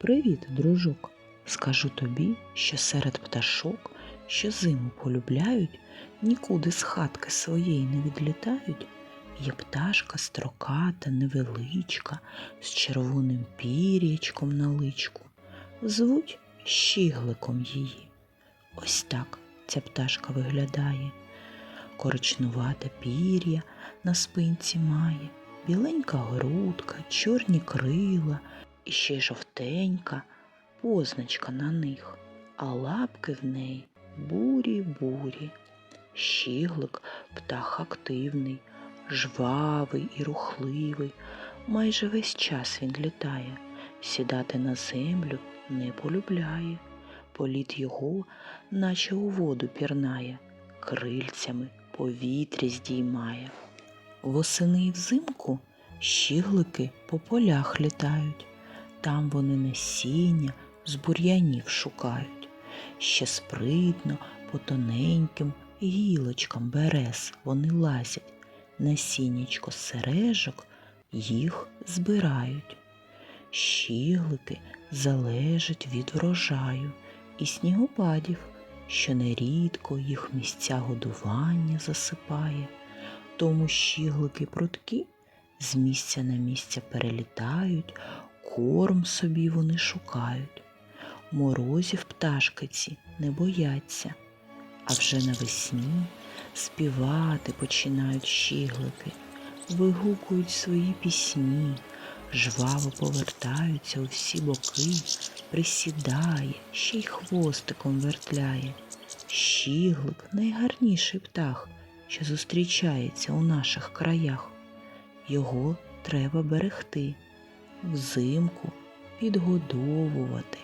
Привіт, дружок. Скажу тобі, що серед пташок, що зиму полюбляють, нікуди з хатки своєї не відлітають. Є пташка строката, невеличка, з червоним пір'ячком на личку. Звуть щігликом її. Ось так ця пташка виглядає. Коричнувате пір'я на спинці має, біленька грудка, чорні крила і ще й жовтенька позначка на них, а лапки в неї бурі-бурі. Щіглик птах активний, жвавий і рухливий. Майже весь час він літає, сідати на землю не полюбляє. Політ його, наче у воду пірнає, крильцями повітря здіймає. Восени й взимку щіглики по полях літають. Там вони насіння з бур'янів шукають. Ще спритно по тоненьким гілочкам берез вони лазять. Насіннячко сережок їх збирають. Щіглики залежать від врожаю і снігопадів, що нерідко їх місця годування засипає. Тому щіглики прудкі з місця на місце перелітають, корм собі вони шукають. Морозів пташкиці не бояться, а вже навесні співати починають щіглики, вигукують свої пісні, жваво повертаються у всі боки, присідає, ще й хвостиком вертляє. Щіглик найгарніший птах, що зустрічається у наших краях. Його треба берегти, взимку підгодовувати,